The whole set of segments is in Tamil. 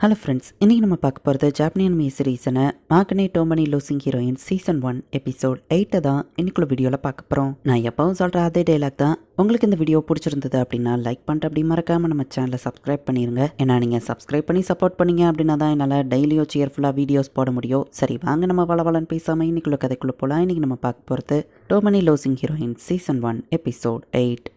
ஹலோ ஃப்ரெண்ட்ஸ் இன்றைக்கி நம்ம பார்க்க போகிறது ஜாப்பனியன் மீ சீரீஸனை மாகனே too many losing heroine season one episode எயிட்டை தான் இன்னைக்குள்ள வீடியோவில் பார்க்க போகிறோம் நான் எப்பவும் சொல்கிற அதே டைலாக் தான். உங்களுக்கு இந்த வீடியோ பிடிச்சிருந்தது அப்படின்னா லைக் பண்ணிட்டு அப்படி மறக்காமல் நம்ம சேனலை சப்ஸ்கிரைப் பண்ணிடுங்க ஏன்னா நீங்கள் சப்ஸ்கிரைப் பண்ணி சப்போர்ட் பண்ணீங்க அப்படின்னா தான் என்னால் டெய்லியோ சியர்ஃபுல்லாக வீடியோஸ் போட முடியும். சரி வாங்க நம்ம வளவலன்னு பேசாமல் இன்னைக்குள்ள கதைக்குள்ளே போகலாம் இன்றைக்கி நம்ம பார்க்க போகிறது too many losing heroine season one episode eight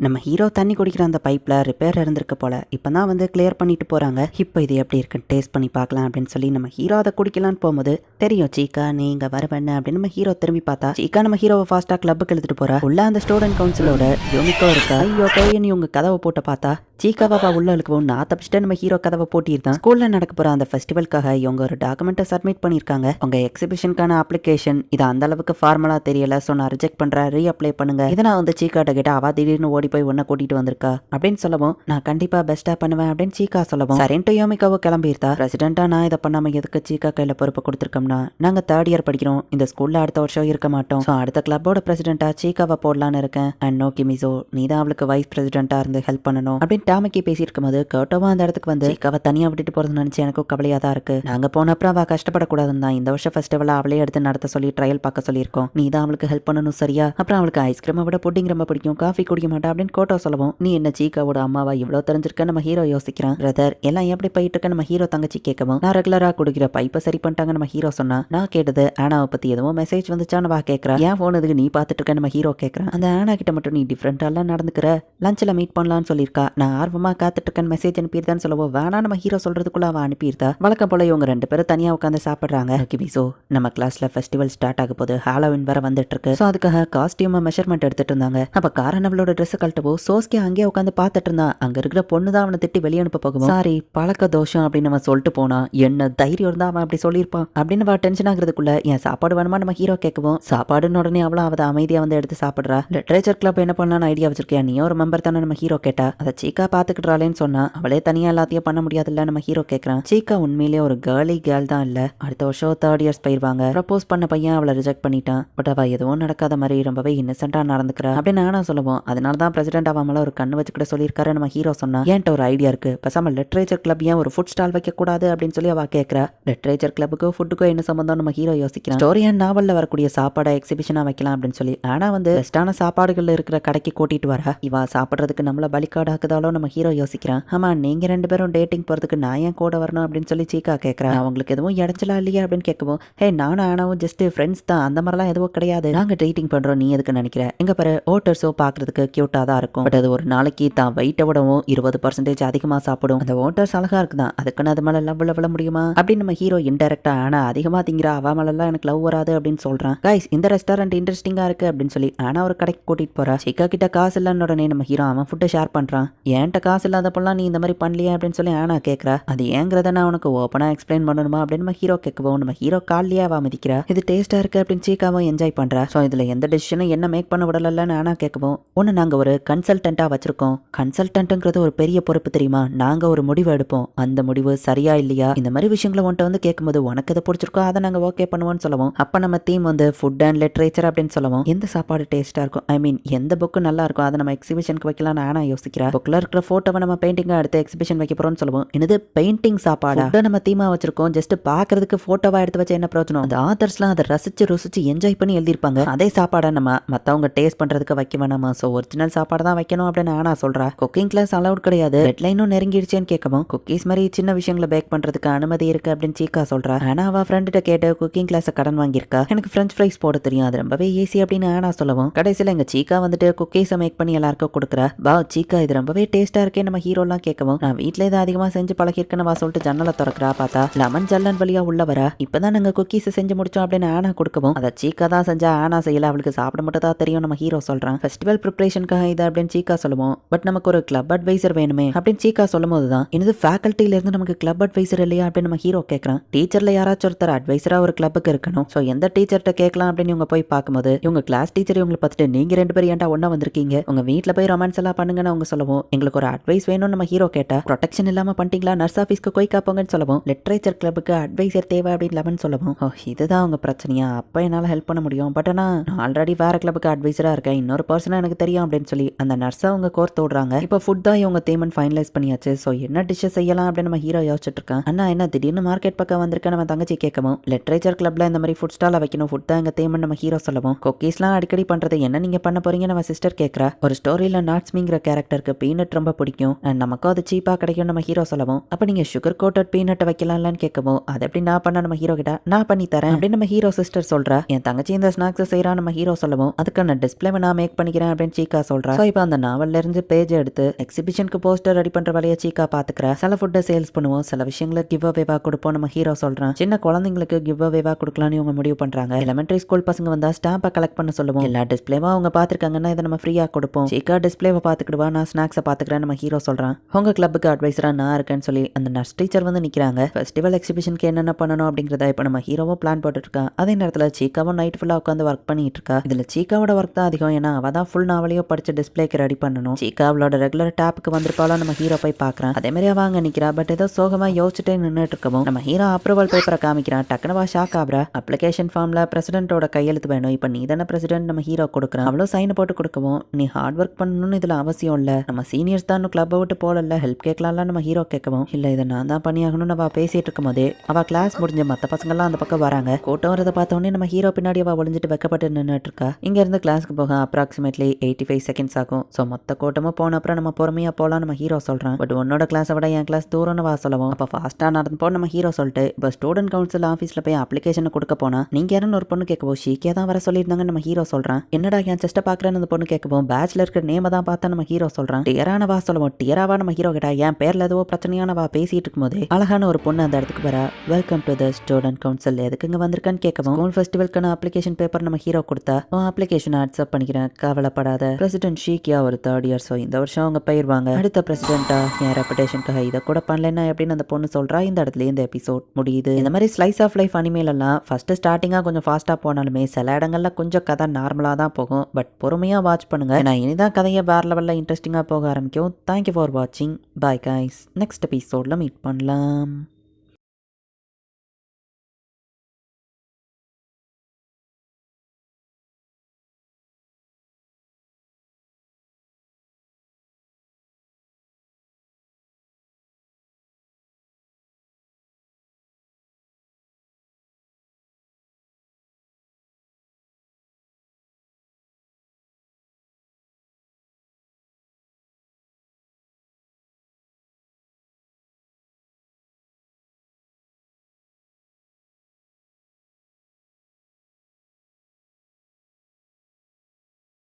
நம்ம ஹீரோ தண்ணி குடிக்கிற அந்த பைப்பில் ரிப்பேர் இருந்திருக்க போல் இப்போ தான் வந்து கிளியர் பண்ணிட்டு போகிறாங்க இப்போ இது எப்படி இருக்குன்னு டேஸ்ட் பண்ணி பார்க்கலாம் அப்படின்னு சொல்லி நம்ம ஹீரோ அதை குடிக்கலான்னு போகும்போது தெரியும் சீக்கா நீ இங்கே வரவண்ண அப்படின்னு நம்ம ஹீரோ திரும்பி பார்த்தா சீக்கா நம்ம ஹீரோவை ஃபாஸ்ட்டாக கிளப்புக்கு எழுத்துட்டு போறா. உள்ள அந்த ஸ்டூடெண்ட் கவுன்சிலோட யோமிக்கோ இருக்கா? ஐயோ கையன் இவங்க கதவை போட்டு பார்த்தா சீக்கா பாப்பா உள்ள இழுக்கவும் நான் தப்பிச்சுட்டு நம்ம ஹீரோ கதவை போட்டிருந்தான் ஸ்கூல்ல நடக்க போற அந்த ஃபெஸ்டிவலுக்காக இவங்க ஒரு டாக்குமெண்ட்டை சப்மிட் பண்ணியிருக்காங்க. உங்க எக்ஸிபிஷனுக்கான அப்ளிகேஷன் இது அந்த அளவுக்கு ஃபார்மலா தெரியல ஸோ நான் ரிஜெக்ட் பண்றேன் ரீ அப்ளை பண்ணுங்க. இதை நான் வந்து சீக்காட்ட கிட்ட அவ திடீர்னு ஓடி போய் ஒன்ன கூட்டிட்டு வந்திருக்கா? அப்படின்னு சொல்லவும் நான் கண்டிப்பா பெஸ்டா பண்ணுவேன் அப்படின்னு சீக்கா சொல்லவும். சரின்ட்டு யோமிக்காவோ கிளம்பியிருந்தா பிரசிடென்ட்டா நான் இதை பண்ணாம எதுக்கு சீக்கா கையில பொறுப்பு கொடுத்துருக்கோம்னா? நாங்க தேர்ட் இயர் படிக்கிறோம். இந்த ஸ்கூல்ல அடுத்த வருஷம் இருக்க மாட்டோம். ஸோ அடுத்த கிளப்போட பிரசிடென்ட்டாக சீக்காவை போடலான்னு இருக்கேன். அண்ட் நோ கிமிசோ நீ தான் அவளுக்கு வைஸ் பிரசிடென்ட்டாக இருந்து ஹெல்ப் பண்ணணும். அப்படின்னு டாமிக்கி பேசியிருக்கும் போது கேட்டோவா அந்த இடத்துக்கு வந்து சீக்காவை தனியா விட்டுட்டு போறது நினைச்சு எனக்கும் கவலையா தான் இருக்கு. நாங்க போன அப்புறம் அவ கஷ்டப்படக்கூடாதுன்னு தான். இந்த வருஷம் ஃபெஸ்டிவலாக அவளே எடுத்து நடத்த சொல்லி ட்ரையல் பார்க்க சொல்லியிருக்கோம். நீ தான் அவளுக்கு ஹெல்ப் பண்ணணும் சரியா? அப்புறம் அவளுக்கு ஐஸ்கிரீமை விட புட்டிங் ரொம்ப பிடிக்கும். காஃபி குடிக்க மாட்டா. அப்படின்னு கோட்டோ சொல்லவும். நீ என்ன சீக்காவோட அம்மாவா? இவ்வளோ தெரிஞ்சிருக்க நம்ம ஹீரோ யோசிக்கிறான். பிரதர் எல்லாம் எப்படி போயிட்டு இருக்க? நம்ம ஹீரோ தங்கச்சி கேட்கவும் நான் ரெகுலராக குடிக்கிற பைப்பை சரி பண்ணிட்டாங்க. நம்ம ஹீரோ சொன்னா நான் கேட்டது ஆனாவை பத்தி எதுவும் மெசேஜ் வந்துச்சான்னு வா கேட்கறா ஏன் போன் எதுக்கு நீ பார்த்துட்டு இருக்க நம்ம ஹீரோ கேட்கறான் அந்த ஆனா கிட்ட மட்டும் நீ டிஃப்ரெண்டாலாம் நடந்துக்கிற. லஞ்சில் மீட் பண்ணலாம்னு சொல்லியிருக்கா. நான் ஆர்வமா காத்துட்டு இருக்கேன் மெசேஜ் அனுப்பியிருந்தான்னு சொல்லவோ வேணா நம்ம ஹீரோ சொல்றதுக்குள்ள அவன் அனுப்பியிருந்தா. வழக்கம் போல இவங்க ரெண்டு பேரும் தனியா உட்காந்து சாப்பிடுறாங்க. கிபிசோ நம்ம கிளாஸ்ல ஃபெஸ்டிவல் ஸ்டார்ட் ஆக போது ஹாலோவின் வேற வந்துட்டு இருக்கு ஸோ அதுக்காக காஸ்டியூம் மெஷர்மெண்ட் எடுத்துட்டு இருந்தாங்க. அப்ப காரன் அவளோட ட்ரெஸ் கழட்டவோ சோஸ்கே அங்கேயே உட்காந்து பார்த்துட்டு இருந்தான். அங்க இருக்கிற பொண்ணு தான் அவனை திட்டி வெளியே அனுப்ப போகும்? சாரி பழக்க தோஷம் அப்படின்னு அவன் சொல்லிட்டு போனா என்ன தைரியம் இருந்தா அவன் அப்படி சொல்லியிருப்பான். அப்படின்னு வா டென்ஷன் ஆகுறதுக்குள்ள என் சாப்பாடு வேணுமா? நம்ம ஹீரோ கேட்கவும் சாப்பாடுன்னு உடனே அவளும் அவத அமைதியா வந்து எடுத்து சாப்பிடுறா. லிட்ரேச்சர் கிளப் என்ன பண்ணலாம்னு ஐடியா வச்சிருக்கியா? நீயோ ஒரு மெம்பர் தானே நம்ம ஹீரோ கேட்டா. அதை சீக்கா பாத்துக்கிட்டாளேன்னு சொன்னா அவளே தனியா எல்லாத்தையும் பண்ண முடியாதுல்ல நம்ம ஹீரோ கேட்கறான். சீக்கா உண்மையிலேயே ஒரு கேர்லி கேர்ள் தான் இல்ல. அடுத்த வருஷம் தேர்ட் இயர்ஸ் போயிருவாங்க. ப்ரப்போஸ் பண்ண பையன் அவளை ரிஜெக்ட் பண்ணிட்டான். பட் அவ எதுவும் நடக்காத மாதிரி ரொம்பவே இன்னசென்ட்டா நடந்துக்கிறா. அப்படின்னு நானா சொல்லுவோம் அதனால தான் பிரசிடென்ட் அவன் ஒரு கண்ணு வச்சுக்கிட்ட சொல்லியிருக்காரு நம்ம ஹீரோ சொன்னா. ஏன்ட்ட ஒரு ஐடியா இருக்கு? பசாம லிட்ரேச்சர் கிளப் ஏன் ஒரு ஃபுட் ஸ்டால் வைக்க கூடாது அப்படின்னு சொல்லி அவ கேட்கறா. லிட்ரேச்சர் கிளப்புக்கோ ஃபுட்டுக்கோ என்ன சம்மந்தம் நம்ம ஹீரோ யோசிக்கிறான். ஸ்டோரி அண்ட் நாவலில் வரக்கூடிய சாப்பாடை எக்ஸிபிஷனா வைக்கலாம் அப்படின்னு சொல்லி. ஆனால் வந்து பெஸ்ட்டான சாப்பாடுகள் இருக்கிற கடைக்கு கூட்டிட்டு வர. இவா சாப்பிட்றதுக்கு நம்மள பலிக்காடாக்குதாலோ நம்ம ஹீரோ யோசிக்கிறான். ஆமா நீங்க ரெண்டு பேரும் டேட்டிங் போறதுக்கு நான் ஏன் கூட வரணும் அப்படின்னு சொல்லி சீக்கா கேட்குறேன் அவங்களுக்கு எதுவும் இடைச்சலா இல்லையா அப்படின்னு கேட்கவும் ஹே நானும் ஆனாவும் ஜஸ்ட் ஃப்ரெண்ட்ஸ் தான். அந்த மாதிரிலாம் எதுவும் கிடையாது. நாங்கள் டேட்டிங் பண்ணுறோம் நீ எதுக்கு நினைக்கிற? எங்க பாரு ஓட்டர்ஸோ பார்க்குறதுக்கு க்யூட்டாக தான் இருக்கும். பட் அது ஒரு நாளைக்கு தான். வெயிட்டை விடவும் இருபது பர்சன்டேஜ் அதிகமாக சாப்பிடும். அந்த ஓட்டர்ஸ் அழகா இருக்குதான். அதுக்குன்னு அது மேலே லவ் விழ முடியுமா? அப்படின்னு நம்ம ஹீரோ இன்டெரக்டாக ஆனால் அதிக அதிகமா திங்கிற அவ எனக்கு லவ் வராது அப்படின்னு சொல்கிறான் கைஸ் இந்த ரெஸ்டாரண்ட் இன்ட்ரெஸ்டிங்காக இருக்கு அப்படின்னு சொல்லி ஆனால் ஒரு கடைக்கு கூட்டிகிட்டு போகிறா சிக்கா கிட்ட காசு இல்லைன்னு உடனே நம்ம ஹீரோ அவன் ஃபுட்டை ஷேர் பண்ணுறான் ஏன்ட்ட காசு இல்லாதப்பெல்லாம் நீ இந்த மாதிரி பண்ணலையே? அப்படின்னு சொல்லி ஆனா கேட்குறா அது ஏங்கிறத நான் உனக்கு ஓப்பனாக எக்ஸ்பிளைன் பண்ணணுமா? அப்படின்னு நம்ம ஹீரோ கேட்கவும் நம்ம ஹீரோ காலையே அவ மதிக்கிறா. இது டேஸ்ட்டாக இருக்கு அப்படின்னு சீக்காவும் என்ஜாய் பண்ணுறா ஸோ இதில் எந்த டிசிஷனும் என்ன மேக் பண்ண விடலன்னு ஆனா கேட்கவும் ஒன்று நாங்கள் ஒரு கன்சல்டண்ட்டாக வச்சிருக்கோம். கன்சல்டன்ட்டுங்கிறது ஒரு பெரிய பொறுப்பு தெரியுமா? நாங்கள் ஒரு முடிவு எடுப்போம். அந்த முடிவு சரியா இல்லையா? இந்த மாதிரி விஷயங்களை உன்ட்ட வந்து கேட்கும்போது உனக்கு இதை பிடிச்சிருக்கோ அதை நாங்கள் ஓகே பண்ணுவோம்னு சொல்லுவோம். அப்போ நம்ம தீம் வந்து ஃபுட் அண்ட் லிட்ரேச்சர் அப்படின்னு சொல்லுவோம். எந்த சாப்பாடு டேஸ்ட்டாக இருக்கும் ஐ மீன் எந்த புக்கு நல்லா இருக்கும் அதை நம்ம எக்ஸிபிஷனுக்கு வைக்கலாம் ஆனா யோசிக்கிறேன் புக்கில் இருக்கிற ஃபோட்டோவை நம்ம பெயிண்டிங்காக எடுத்து எக்ஸிபிஷன் வைக்க போகிறோம்னு சொல்லுவோம். என்னது பெயிண்டிங் சாப்பாடா? அதை நம்ம தீமா வச்சிருக்கோம். ஜஸ்ட் பார்க்கறதுக்கு ஃபோட்டோவாக எடுத்து வச்சு என்ன பிரயோஜனம்? அந்த ஆத்தர்ஸ்லாம் அதை ரசிச்சு ருசிச்சு என்ஜாய் பண்ணி எழுதியிருப்பாங்க. அதே சாப்பாடை நம்ம மற்றவங்க டேஸ்ட் பண்றதுக்கு வைக்க வேணாமா? ஸோ ஒரிஜினல் சாப்பாடு தான் வைக்கணும் அப்படின்னு ஆனா சொல்றா. குக்கிங் கிளாஸ் அலவுட் கிடையாது. டெட்லைனும் நெருங்கிடுச்சேன்னு கேட்கவும் குக்கீஸ் மாதிரி சின்ன விஷயங்களை பேக் பண்ணுறதுக்கு அனுமதி இருக்கு அப்படின்னு சீக்கா சொல்கிறா ஆனால் அவள் ஃப்ரெண்ட் ஃப்ரெண்ட்ட கேட்ட குக்கிங் கிளாஸ் கடன் வாங்கியிருக்கா? எனக்கு ஃப்ரெஞ்ச் ஃப்ரைஸ் போட தெரியும். அது ரொம்பவே ஈஸி அப்படின்னு ஆனா சொல்லவும். கடைசியில் எங்க சீக்கா வந்துட்டு குக்கீஸை மேக் பண்ணி எல்லாருக்கும் கொடுக்குறா. வா சீக்கா இது ரொம்பவே டேஸ்டா இருக்கே நம்ம ஹீரோலாம் கேட்கவும். நான் வீட்டில் இதை அதிகமா செஞ்சு பழகிருக்கேன்னு வா சொல்லிட்டு ஜன்னலை திறக்கிறா பார்த்தா லெமன் ஜல்லன் வழியா உள்ள வர. இப்பதான் நாங்க குக்கீஸ் செஞ்சு முடிச்சோம் அப்படின்னு ஆனா கொடுக்கவும். அதை சீக்கா தான் செஞ்சா ஆனா செய்யல. அவளுக்கு சாப்பிட மட்டும் தான் தெரியும் நம்ம ஹீரோ சொல்றான். ஃபெஸ்டிவல் ப்ரிப்பரேஷனுக்காக இது அப்படின்னு சீக்கா சொல்லுவோம். பட் நமக்கு ஒரு கிளப் அட்வைசர் வேணுமே அப்படின்னு சீக்கா சொல்லும் போது தான் எனது ஃபேக்கல்ட்டில இருந்து நமக்கு கிளப் அட்வைசர் இல்லையா? அப்படின்னு நம்ம ஹீரோ கேட்கறான். டீச்சர்ல யாராச்சும் ஒருத்தர்? அட்வைசரா ஒரு கிளப்புக்கு இருக்கணும். ஸோ எந்த டீச்சர்கிட்ட கேட்கலாம் அப்படின்னு இவங்க போய் பார்க்கும்போது இவங்க கிளாஸ் டீச்சர் இவங்களை பார்த்துட்டு நீங்க ரெண்டு பேரும் ஏன்டா ஒண்ணா வந்திருக்கீங்க? உங்க வீட்டில் போய் ரொமான்ஸ் எல்லாம் பண்ணுங்கன்னு அவங்க சொல்லவும். எங்களுக்கு ஒரு அட்வைஸ் வேணும்னு நம்ம ஹீரோ கேட்டா ப்ரொடெக்ஷன் இல்லாம பண்ணிட்டீங்களா? நர்ஸ் ஆஃபீஸ்க்கு போய் காப்போங்கன்னு சொல்லவும். லிட்ரேச்சர் கிளப்புக்கு அட்வைசர் தேவை அப்படின்னு லெவன் சொல்லவும். ஓ இதுதான் அவங்க பிரச்சனையா? அப்போ என்னால் ஹெல்ப் பண்ண முடியும். பட் ஆனால் நான் ஆல்ரெடி வேற கிளப்புக்கு அட்வைசராக இருக்கேன். இன்னொரு பர்சனாக எனக்கு தெரியும் அப்படின்னு சொல்லி அந்த நர்ஸை அவங்க கோர்த்து விடுறாங்க இப்போ ஃபுட் தான் இவங்க தேமன் ஃபைனலைஸ் பண்ணியாச்சு. ஸோ என்ன டிஷ்ஷஸ் செய்யலாம் அப்படின்னு நம்ம ஹீரோ யோசிச்சுட்டு இருக்கான். அண்ணா என்ன திடீர்னு மார்க்கெட் பக்கம் வந்திருக்க நம்ம தங்கச்சி சொல்லவும் லிட்ரேச்சர் கிளப்ல இந்த மாதிரி ஃபுட் ஸ்டால் வைக்கணும் ஃபுட் தான் எங்க தேமன் நம்ம ஹீரோ சொல்லவும். குக்கீஸ்லாம் அடிக்கடி பண்றது என்ன நீங்க பண்ண போறீங்க நம்ம சிஸ்டர் கேட்கறா ஒரு ஸ்டோரியில நாட்ஸ்மிங்கிற கேரக்டருக்கு பீனட் ரொம்ப பிடிக்கும். அண்ட் நமக்கும் அது சீப்பா கிடைக்கும் நம்ம ஹீரோ சொல்லவும். அப்ப நீங்க சுகர் கோட்டட் பீனட் வைக்கலாம்லான்னு கேட்கவும் அது எப்படி நான் பண்ண நம்ம ஹீரோ கிட்ட நான் பண்ணி தரேன் அப்படின்னு நம்ம ஹீரோ சிஸ்டர் சொல்றா. என் தங்கச்சி இந்த ஸ்நாக்ஸ் செய்யறா நம்ம ஹீரோ சொல்லவும். அதுக்கான டிஸ்பிளே நான் மேக் பண்ணிக்கிறேன் அப்படின்னு சீக்கா சொல்றா. ஸோ இப்போ அந்த நாவல்ல இருந்து பேஜ் எடுத்து எக்ஸிபிஷனுக்கு போஸ்டர் ரெடி பண்ற வேலையை சீக்கா பாத்துக்கிறேன் சில ஃபுட்டை சேல்ஸ் பண்ணுவோம் சில விஷயங்களை கிவ் அவேவா கொடுப்போம் நம்ம ஹீரோ சொல்றான். சின்ன குழந்தைங்க பசங்களுக்கு கிவ் அவேவா கொடுக்கலான்னு இவங்க முடிவு பண்றாங்க. எலிமெண்டரி ஸ்கூல் பசங்க வந்தா ஸ்டாம்பை கலெக்ட் பண்ண சொல்லுவோம். எல்லா டிஸ்பிளேவா அவங்க பாத்துருக்காங்கன்னா இதை நம்ம ஃப்ரீயா கொடுப்போம். சீக்கா டிஸ்பிளேவை பாத்துக்கிடுவா நான் ஸ்நாக்ஸை பாத்துக்கிறேன் நம்ம ஹீரோ சொல்றான். உங்க கிளப்புக்கு அட்வைசரா நான் இருக்கேன்னு சொல்லி அந்த நர்ஸ் டீச்சர் வந்து நிக்கிறாங்க. ஃபெஸ்டிவல் எக்ஸிபிஷனுக்கு என்னென்ன பண்ணணும் அப்படிங்கிறத இப்போ நம்ம ஹீரோவும் பிளான் போட்டுட்டு அதே நேரத்தில் சீக்காவும் நைட் ஃபுல்லா உட்காந்து ஒர்க் பண்ணிட்டு இருக்கா இதுல சீக்காவோட ஒர்க் தான் அதிகம். ஏன்னா அவதான் ஃபுல் நாவலையும் படிச்சு டிஸ்பிளேக்கு ரெடி பண்ணணும். சீக்கா அவளோட ரெகுலர் டேப்புக்கு வந்திருப்பாலும் நம்ம ஹீரோ போய் பார்க்கறான். அதே மாதிரி வாங்க நிக்கிறா. பட் ஏதோ சோகமா யோசிச்சுட்டே நின்றுட்டு இருக்கவும் நம்ம ஹீரோ அப்ரூவல் பேப்பரை காமிக்கிறான். நான் டக்குனு வா ஷாக் ஆகுறா. அப்ளிகேஷன் ஃபார்மில் பிரசிடென்ட்டோட கையெழுத்து வேணும். இப்போ நீ தானே பிரசிடென்ட் நம்ம ஹீரோ கொடுக்குறான். அவ்வளோ சைன் போட்டு கொடுக்கவும் நீ ஹார்ட் ஒர்க் பண்ணணும்னு இதில் அவசியம் இல்லை. நம்ம சீனியர்ஸ் தான் கிளப்பை விட்டு போகல ஹெல்ப் கேட்கலாம்ல நம்ம ஹீரோ கேட்கவும். இல்லை இதை நான் தான் பண்ணியாகணும்னு அவள் பேசிட்டு இருக்கும் போதே அவள் கிளாஸ் முடிஞ்ச மற்ற பசங்கள்லாம் அந்த பக்கம் வராங்க. கூட்டம் வரதை பார்த்தோன்னே நம்ம ஹீரோ பின்னாடி அவள் ஒளிஞ்சிட்டு வைக்கப்பட்டு நின்றுட்டு இருக்கா. இங்க இருந்து கிளாஸ்க்கு போக அப்ராக்சிமேட்லி எயிட்டி ஃபைவ் செகண்ட்ஸ் ஆகும். ஸோ மொத்த கூட்டமும் போன அப்புறம் நம்ம பொறுமையாக போலாம் நம்ம ஹீரோ சொல்கிறான் பட் உன்னோட கிளாஸை விட என் கிளாஸ் தூரம்னு வா சொல்லவும். அப்போ ஃபாஸ்ட்டாக நடந்து போ நம்ம ஹீரோ சொல்லிட்டு. இப்போ ஸ்டூடெண்ட் கவுன்சில் ஆஃபீஸில் போய் அப்ளிகேஷனை கொடுக்க போனா நீங்க யாருன்னு ஒரு பொண்ணு கேட்கவோ ஷீக்கே தான் வர சொல்லியிருந்தாங்க நம்ம ஹீரோ சொல்கிறான் என்னடா என் செஸ்ட்டை பார்க்குறேன்னு அந்த பொண்ணு கேட்கவும் பேட்ச்ல இருக்கிற நேமை தான் பார்த்தா நம்ம ஹீரோ சொல்றான். டியரான வா சொல்லுவோம் டியராவா நம்ம ஹீரோ கிட்ட. என் பேர்ல ஏதோ பிரச்சனையான வா பேசிட்டு இருக்கும்போது அழகான ஒரு பொண்ணு அந்த இடத்துக்கு வர. Welcome to the student council எதுக்குங்க வந்திருக்கான்னு கேட்கவும் ஸ்கூல் ஃபெஸ்டிவல்க்கான அப்ளிகேஷன் பேப்பர் நம்ம ஹீரோ கொடுத்தா உன் அப்ளிகேஷன் அக்செப்ட் பண்ணிக்கிறேன். கவலைப்படாத. பிரசிடென்ட் ஷீக்கியா ஒரு தேர்ட் இயர் ஸோ இந்த வருஷம் அவங்க போயிருவாங்க. அடுத்த பிரசிடென்ட்டா என் ரெப்புடேஷனுக்காக இதை கூட பண்ணலன்னா எப்படின்னு அந்த பொண்ணு சொல்றா. இந்த இடத்துல இந்த எபிசோட் முடியுது. இந்த மாதிரி ஸ்லைஸ் ஆஃப் லைஃப் அனிமேலெல்லாம் ஃபஸ்ட்டு ஸ்டார்டிங்காக கொஞ்சம் ஃபாஸ்ட்டாக போனாலுமே சில இடங்கள்ல கொஞ்சம் கதை நார்மலாக தான் போகும். பட் பொறுமையாக வாட்ச் பண்ணுங்கள் நான் இனிதான் கதையை வேறு லெவலில் இன்ட்ரெஸ்டிங்காக போக ஆரம்பிக்கும். தேங்க்யூ ஃபார் வாட்சிங் பாய் கைஸ் நெக்ஸ்ட் எபிசோடில் மீட் பண்ணலாம்.